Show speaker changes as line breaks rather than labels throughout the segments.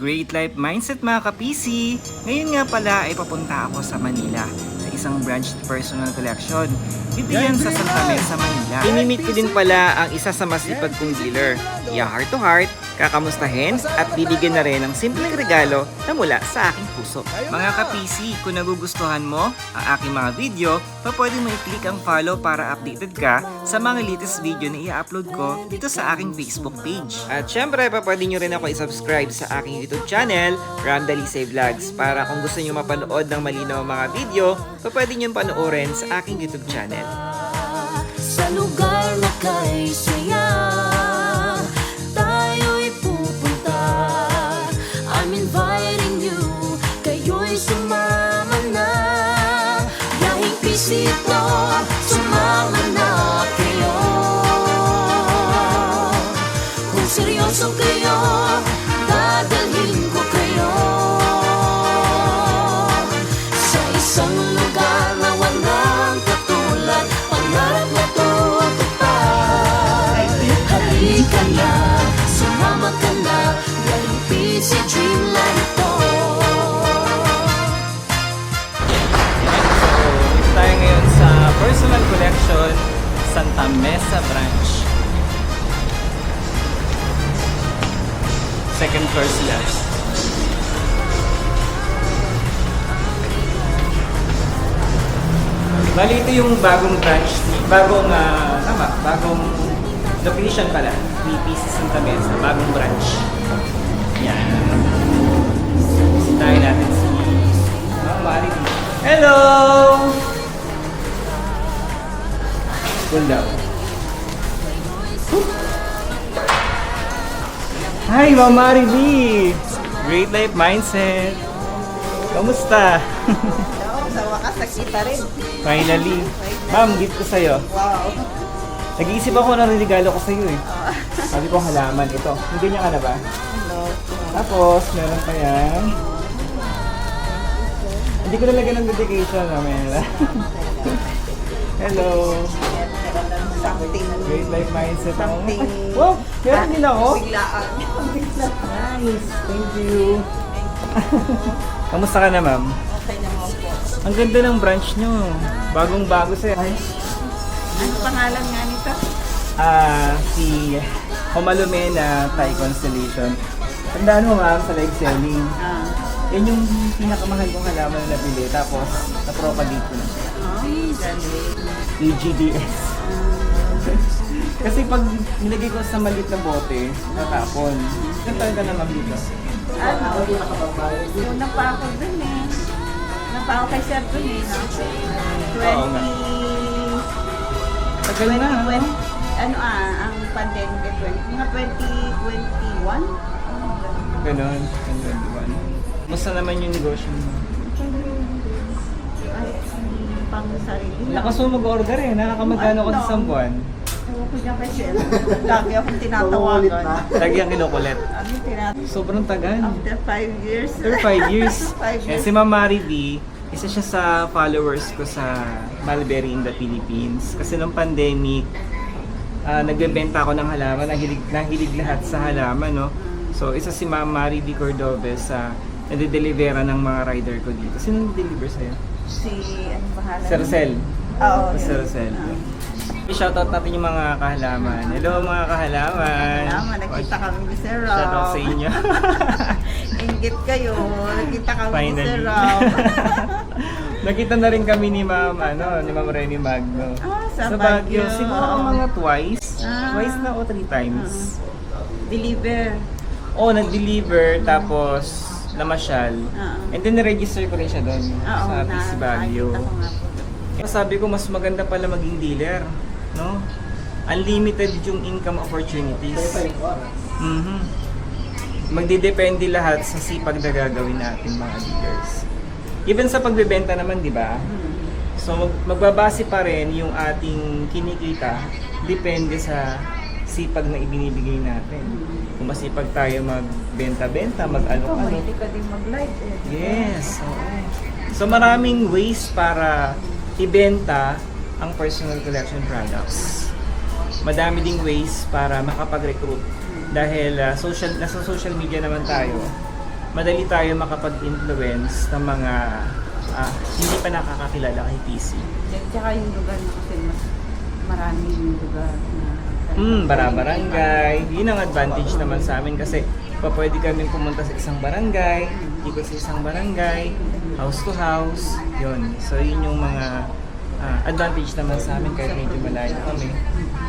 Great Life Mindset mga ka-PC! Ngayon nga pala ay papunta ako sa Manila isang branch personal collection. Dito yan sa Santa Mesa, Manila. Inimit ko din pala ang isa sa masipag kong dealer. Iya heart to heart, kakamustahin at bibigyan na rin ng simpleng regalo na mula sa aking puso. Mga ka-PC, kung nagugustuhan mo ang aking mga video, pa pwede mo i-click ang follow para updated ka sa mga latest video na i-upload ko dito sa aking Facebook page. At syempre, pa pwede nyo rin ako i-subscribe sa aking YouTube channel, Ram Dalisay Vlogs, para kung gusto nyo mapanood ng malinaw ang mga video, pa pwede nyo panoorin sa aking YouTube channel.
Sa lugar na kay saya Tayo'y pupunta I'm inviting you Kayo'y sumama na Yahing pisito Sumama
Santa Mesa Branch. Second floor sila. Bali, ito yung bagong branch, bagong, ah, tama, bagong location pala. 3 pieces Santa Mesa, bagong branch. Hi, Ma'am Marity! Great Life Mindset! Kamusta?
Sa wakas, nakita rin.
Finally. Ma'am, gift ko sa'yo.
Wow.
Nag-iisip ako ng regalo ko sa'yo eh. Sabi ko halaman ito. Hindi niya ka na ba?
No.
Tapos, meron pa yan. Hindi ko nalagyan ng dedication mamaya. Hello.
Something.
Great life mindset.
Something.
Wow, meron din ako.
Biglaan.
Nice. Thank you. Kamusta ka na, ma'am?
Okay naman po.
Ang ganda ng branch nyo. Bagong-bago sa'yo.
Ano pangalan nga nito?
Ah, si Homalumena Thai Constellation. Tandaan mo, ma'am, sa live selling.
Ah.
Yan yung pinakamahal kong halaman na nabili. Tapos, na-propagate ko na siya.
Ay, dali.
EGDS. Kasi pag nilagay ko sa maliit na bote, natapon. Ilan taon ka na ma'am dito?
Ano? Una pa ako dun eh. Una pa ako kay Sir dun eh. 20...
Oo nga. Tagal na. ha?
20, ano ah, ang pandemic eh, 20, mga 2021?
Ganon. Ganon. Musta naman yung negosyo mo?
Ay, pang sarili. lang.
Lakas mo mag-order eh. Nakakamagano ka sa
Ano?
isang buwan.
Kay Sir. Lagi akong tinatawagan.
Lagi ang kinukulit.
Ano yung tinatawagan?
Sobrang tagal.
After 5 years.
After 5 years.
Five
Eh,
years.
si Ma'am Mari B, isa siya sa followers ko sa Mulberry in the Philippines. Kasi nung pandemic, ah, nagbebenta ako ng halaman, nahilig, nahilig lahat sa halaman, no? So, isa si Ma'am Mari B. Cordobes sa nade-delivera ng mga rider ko dito. Sino nag-deliver sa'yo?
Si, ano pangalan?
Si Rosel.
Oo.
Si
yun.
Rosel.
Ah.
I-shoutout natin yung mga kahalaman. Hello mga kahalaman.
Salamat, nakita kami ni Sir Rob.
Shoutout sa inyo.
Ingit kayo, nakita kami ni
Finally.
Sir Rob.
Nakita na rin kami ni Ma'am, ano, ni Ma'am Remy Magno.
Ah, sa
Baguio.
Baguio.
Siguro mga twice.
Ah.
Twice na o three times.
Deliver.
Oo, nag-deliver tapos namasyal.
Ah.
And then na-register ko rin siya doon
Oo,
sa
na,
PC Baguio.
nakita ko nga po.
Sabi ko mas maganda pala maging dealer, no? Unlimited yung income opportunities. Mhm. Magdidepende lahat sa sipag na gagawin natin mga dealers. Even sa pagbebenta naman, di ba? So mag- magbabase pa rin yung ating kinikita depende sa sipag na ibinibigay natin. Kung masipag tayo magbenta-benta, mag-ano-ano.
mahilig ka din mag-live eh.
Yes, oo. So maraming ways para ibenta ang personal collection products. Madami ding ways para makapag-recruit dahil ah, social nasa social media naman tayo. madali tayo makapag-influence ng mga ah, hindi pa nakakakilala kay PC.
Tsaka yung lugar na kasi mas maraming lugar na
Hmm, bara-barangay. Yun ang advantage naman sa amin kasi pa pwede kami pumunta sa isang barangay, ikot sa isang barangay, house to house. Yun. So yun yung mga ah, advantage naman sa amin kahit medyo malayo kami.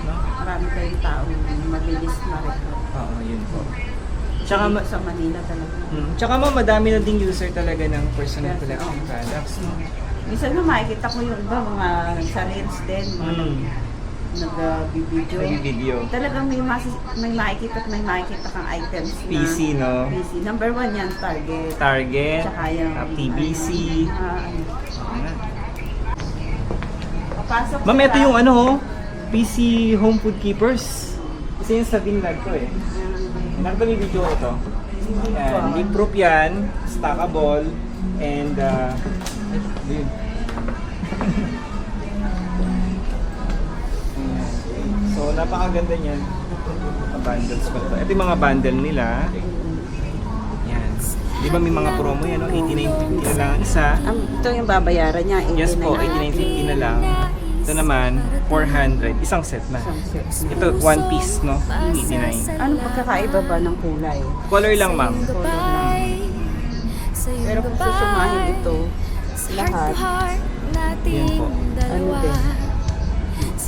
No?
Marami kayong tao mabilis ma-record.
Oo, yun po. Tsaka, ma-
sa Manila talaga.
mm, tsaka ma, madami na ding user talaga ng personal collection
oo.
products. No?
Minsan na makikita ko yung iba, mga sa reels din, mga
Mm.
nag-video.
Nag-video.
Talagang may, masi- may makikita at may makikita kang items na
PC, no?
PC. Number one yan, Target.
Target,
Tsaka yung
ah, TBC.
Ah, ano.
Oo nga.
Papasok
Ma'am, ito yung ano ho, PC Home Food Keepers. Kasi yung sa Vinlag to eh. Nakita yung video ko ito? Yan, leak proof yan, stackable, and uh, yun. So, napakaganda niyan. Mga bundles pa ito. Ito yung mga bundle nila. Yan. Di ba may mga promo yan, no? 89.50 na lang ang isa.
Ang, ito yung babayaran niya, 89.
Yes po, 89.50 na lang. Ito naman, 400. Isang set na. Ito, one piece, no? 89.
Ano pagkakaiba ba ng kulay?
Color lang, ma'am.
Pero kung susumahin ito, lahat,
Yan po.
ano din?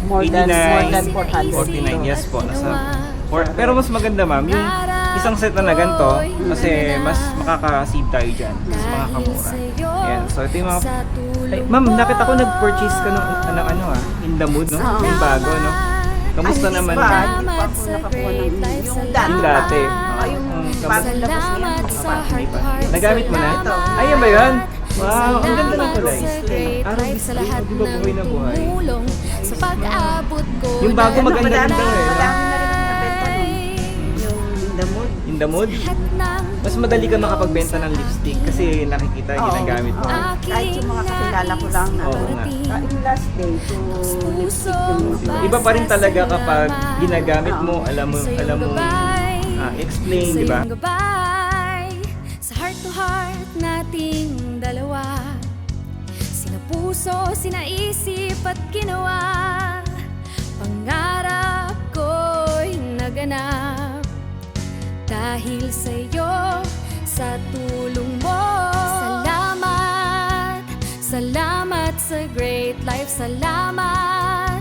More than, more than 400.
49, yes po. Nasa, for, pero mas maganda, ma'am, yung isang set na na ganito, kasi mas makaka-save tayo dyan. Mas makakamura. Yan. So, ito yung mga... Ay, ma'am, nakita ko nag-purchase ka ng, ng ano ah, in the mood, no? Yung bago, no? Kamusta
Ay,
naman?
Ba, hindi pa ako nakakuha ng yung dati.
Yung dati.
Ah, yung bagong labas niya.
Nagamit mo na?
Salamat.
Ay, yan ba yan? Wow, ang ganda ng kulay. Araw
sa lahat
di ba buhay na
ng
buhay?
tumulong sa pag-abot ko
Yung bago
ng
maganda
Madami,
ganda eh.
In the mood.
In the mood? Mas madali ka makapagbenta ng lipstick kasi nakikita
Oo.
ginagamit mo.
Oo. Kahit yung mga kakilala ko lang na
Oo nga.
Ah, yung last day to lipstick yung
Iba pa rin talaga kapag ginagamit mo, alam mo, alam mo, ah, explain, di ba?
Sayong goodbye Sa heart to heart nating dalawa Sina puso, sina isip at ginawa Pangarap ko'y naganap Dahil sa'yo, sa tulong mo. Salamat, salamat sa great life. Salamat,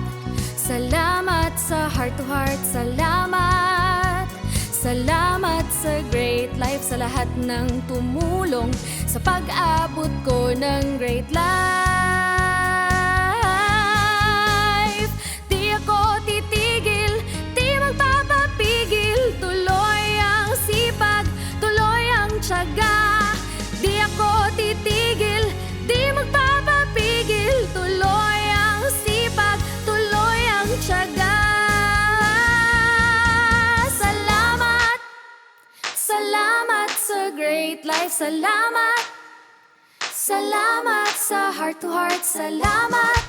salamat sa heart to heart. Salamat, salamat sa great life Sa lahat ng tumulong sa pag-abot ko ng great life life Salamat, salamat sa heart to heart Salamat.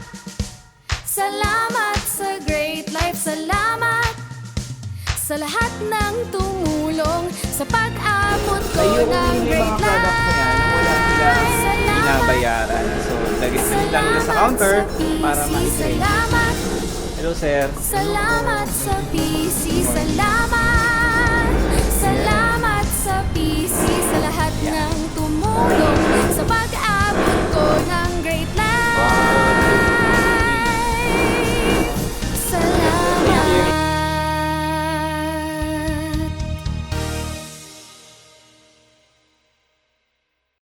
Salamat sa great life, salamat. Sa lahat ng tumulong Sa pag-abot ko
Ayun,
ng great life
binabayaran. So, sila lang nila sa counter para.
Salamat,
Hello, sir.
salamat sa PC Salamat,